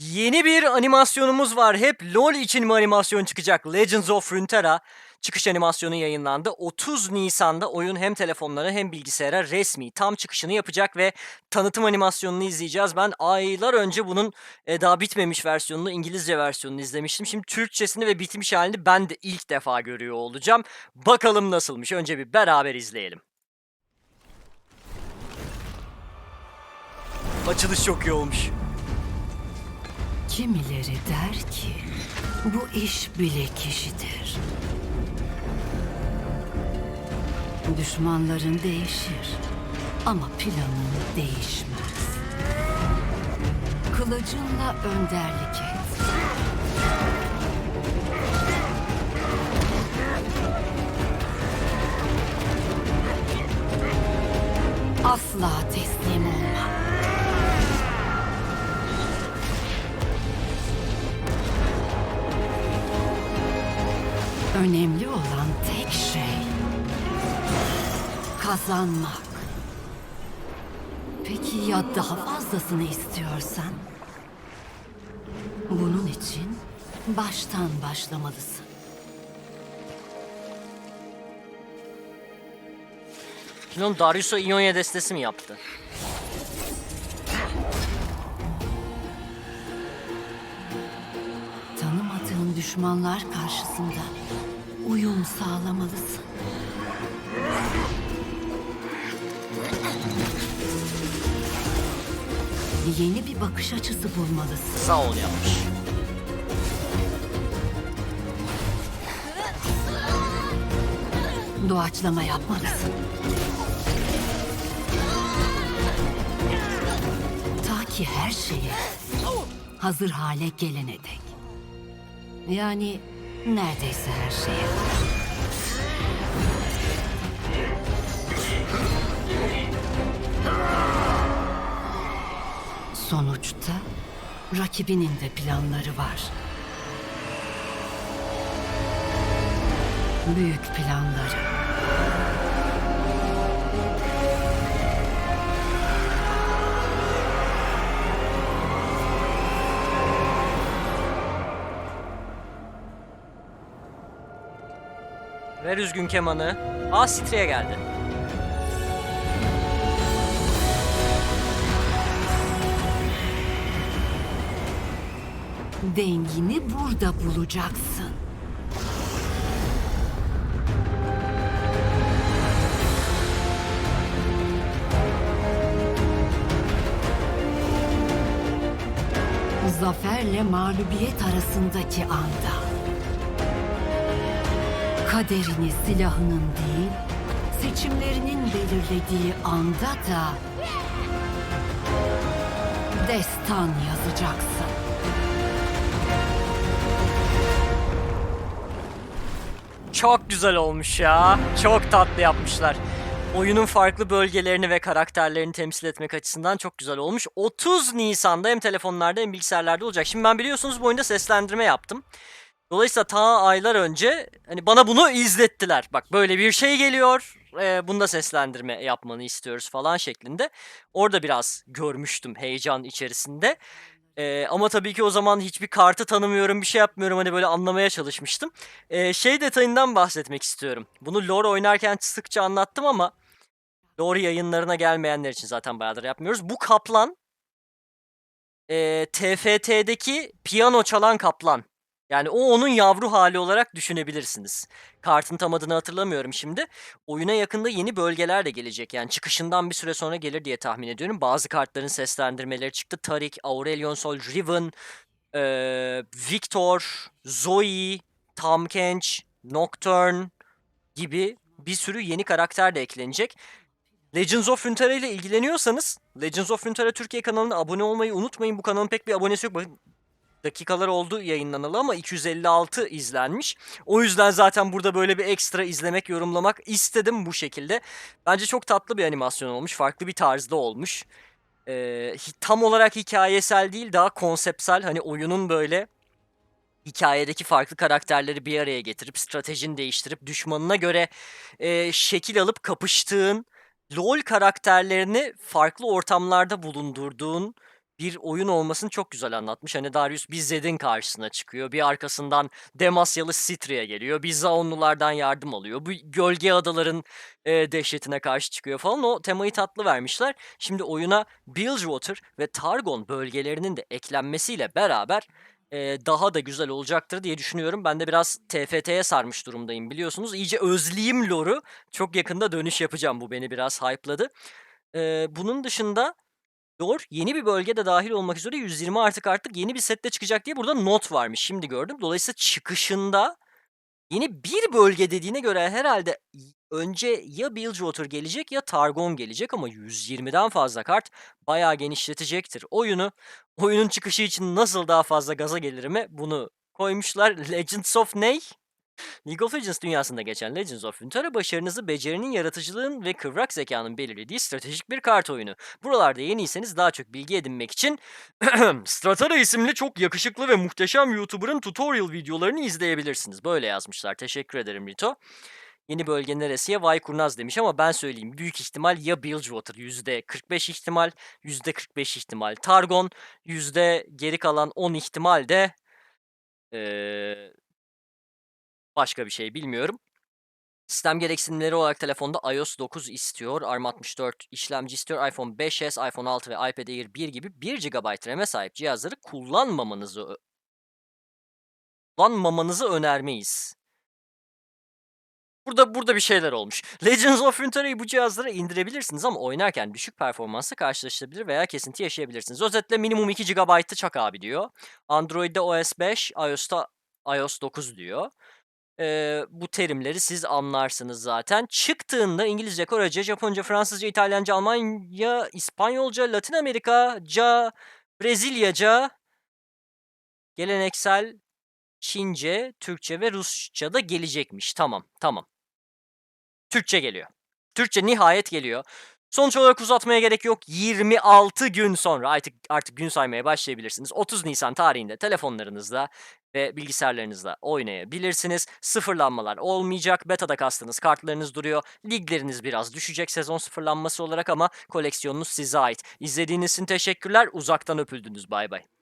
Yeni bir animasyonumuz var. Hep LoL için mi animasyon çıkacak? Legends of Runeterra çıkış animasyonu yayınlandı. 30 Nisan'da oyun hem telefonlara hem bilgisayara resmi tam çıkışını yapacak ve tanıtım animasyonunu izleyeceğiz. Ben aylar önce bunun e, daha bitmemiş versiyonunu, İngilizce versiyonunu izlemiştim. Şimdi Türkçesini ve bitmiş halini ben de ilk defa görüyor olacağım. Bakalım nasılmış. Önce bir beraber izleyelim. Açılış çok iyi olmuş. Kimileri der ki bu iş bilek işidir. Düşmanların değişir ama planın değişmez. Kılıcınla önderlik et. Asla teslim olma. Önemli olan tek şey kazanmak. Peki ya daha fazlasını istiyorsan? Bunun için baştan başlamalısın. Bilmiyorum Darius'a İonya destesi mi yaptı? Tanımadığın düşmanlar karşısında uyum sağlamalısın. Yeni bir bakış açısı bulmalısın. Sağ ol yapmış. Doğaçlama yapmalısın. Ta ki her şeye hazır hale gelene dek. Yani neredeyse her şeye. Sonuçta rakibinin de planları var. Büyük planları. Ver üzgün kemanı. Sitri'ye geldi. Dengini burada bulacaksın. Zaferle mağlubiyet arasındaki anda. Kaderini silahının değil, seçimlerinin belirlediği anda da destan yazacaksın. Çok güzel olmuş ya. Çok tatlı yapmışlar. Oyunun farklı bölgelerini ve karakterlerini temsil etmek açısından çok güzel olmuş. 30 Nisan'da hem telefonlarda hem bilgisayarlarda olacak. Şimdi ben biliyorsunuz bu oyunda seslendirme yaptım. Dolayısıyla ta aylar önce hani bana bunu izlettiler. Bak böyle bir şey geliyor. E, bunda seslendirme yapmanı istiyoruz falan şeklinde. Orada biraz görmüştüm heyecan içerisinde. Ee, ama tabii ki o zaman hiçbir kartı tanımıyorum, bir şey yapmıyorum. Hani böyle anlamaya çalışmıştım. Ee, şey detayından bahsetmek istiyorum. Bunu lore oynarken sıkça anlattım ama lore yayınlarına gelmeyenler için zaten bayağıdır yapmıyoruz. Bu kaplan e, TFT'deki piyano çalan kaplan. Yani o onun yavru hali olarak düşünebilirsiniz. Kartın tam adını hatırlamıyorum şimdi. Oyuna yakında yeni bölgeler de gelecek. Yani çıkışından bir süre sonra gelir diye tahmin ediyorum. Bazı kartların seslendirmeleri çıktı. Tarik, Aurelion Sol, Riven, eee, Victor, Zoe, Tam Kench, Nocturne gibi bir sürü yeni karakter de eklenecek. Legends of Runeterra ile ilgileniyorsanız Legends of Runeterra Türkiye kanalına abone olmayı unutmayın. Bu kanalın pek bir abonesi yok. Bakın dakikalar oldu yayınlanalı ama 256 izlenmiş. O yüzden zaten burada böyle bir ekstra izlemek, yorumlamak istedim bu şekilde. Bence çok tatlı bir animasyon olmuş. Farklı bir tarzda olmuş. Ee, tam olarak hikayesel değil daha konseptsel. Hani oyunun böyle hikayedeki farklı karakterleri bir araya getirip stratejini değiştirip düşmanına göre e, şekil alıp kapıştığın LoL karakterlerini farklı ortamlarda bulundurduğun bir oyun olmasını çok güzel anlatmış. Hani Darius bir Zed'in karşısına çıkıyor. Bir arkasından Demasyalı Citri'ye geliyor. Bir Zaonlulardan yardım alıyor. Bu gölge adaların e, dehşetine karşı çıkıyor falan. O temayı tatlı vermişler. Şimdi oyuna Bilgewater ve Targon bölgelerinin de eklenmesiyle beraber e, daha da güzel olacaktır diye düşünüyorum. Ben de biraz TFT'ye sarmış durumdayım biliyorsunuz. İyice özleyeyim lore'u. Çok yakında dönüş yapacağım. Bu beni biraz hype'ladı. E, bunun dışında Lore yeni bir bölge de dahil olmak üzere 120 artık artık yeni bir sette çıkacak diye burada not varmış. Şimdi gördüm. Dolayısıyla çıkışında yeni bir bölge dediğine göre herhalde önce ya Bilgewater gelecek ya Targon gelecek ama 120'den fazla kart bayağı genişletecektir oyunu. Oyunun çıkışı için nasıl daha fazla gaza gelirimi bunu koymuşlar. Legends of ney? League of Legends dünyasında geçen Legends of Runeterra başarınızı becerinin, yaratıcılığın ve kıvrak zekanın belirlediği stratejik bir kart oyunu. Buralarda yeniyseniz daha çok bilgi edinmek için Stratera isimli çok yakışıklı ve muhteşem YouTuber'ın tutorial videolarını izleyebilirsiniz. Böyle yazmışlar. Teşekkür ederim Rito. Yeni bölge neresiye? Vay kurnaz demiş ama ben söyleyeyim. Büyük ihtimal ya Bilgewater %45 ihtimal, %45 ihtimal Targon, yüzde geri kalan 10 ihtimal de eee, başka bir şey bilmiyorum. Sistem gereksinimleri olarak telefonda iOS 9 istiyor, ARM64 işlemci istiyor, iPhone 5s, iPhone 6 ve iPad Air 1 gibi 1 GB RAM'e sahip cihazları kullanmamanızı kullanmamanızı önermeyiz. Burada burada bir şeyler olmuş. Legends of Runeterra'yı bu cihazlara indirebilirsiniz ama oynarken düşük performansla karşılaştırabilir veya kesinti yaşayabilirsiniz. Özetle minimum 2 GB'ı çak abi diyor. Android'de OS 5, iOS'ta iOS 9 diyor. Eee, bu terimleri siz anlarsınız zaten. Çıktığında İngilizce, Korece, Japonca, Fransızca, İtalyanca, Almanya, İspanyolca, Latin Amerikaca, Brezilyaca, geleneksel Çince, Türkçe ve Rusça da gelecekmiş. Tamam, tamam. Türkçe geliyor. Türkçe nihayet geliyor. Sonuç olarak uzatmaya gerek yok. 26 gün sonra artık artık gün saymaya başlayabilirsiniz. 30 Nisan tarihinde telefonlarınızda ve bilgisayarlarınızda oynayabilirsiniz. Sıfırlanmalar olmayacak. Beta'da kastınız kartlarınız duruyor. Ligleriniz biraz düşecek sezon sıfırlanması olarak ama koleksiyonunuz size ait. İzlediğiniz için teşekkürler. Uzaktan öpüldünüz. Bay bay.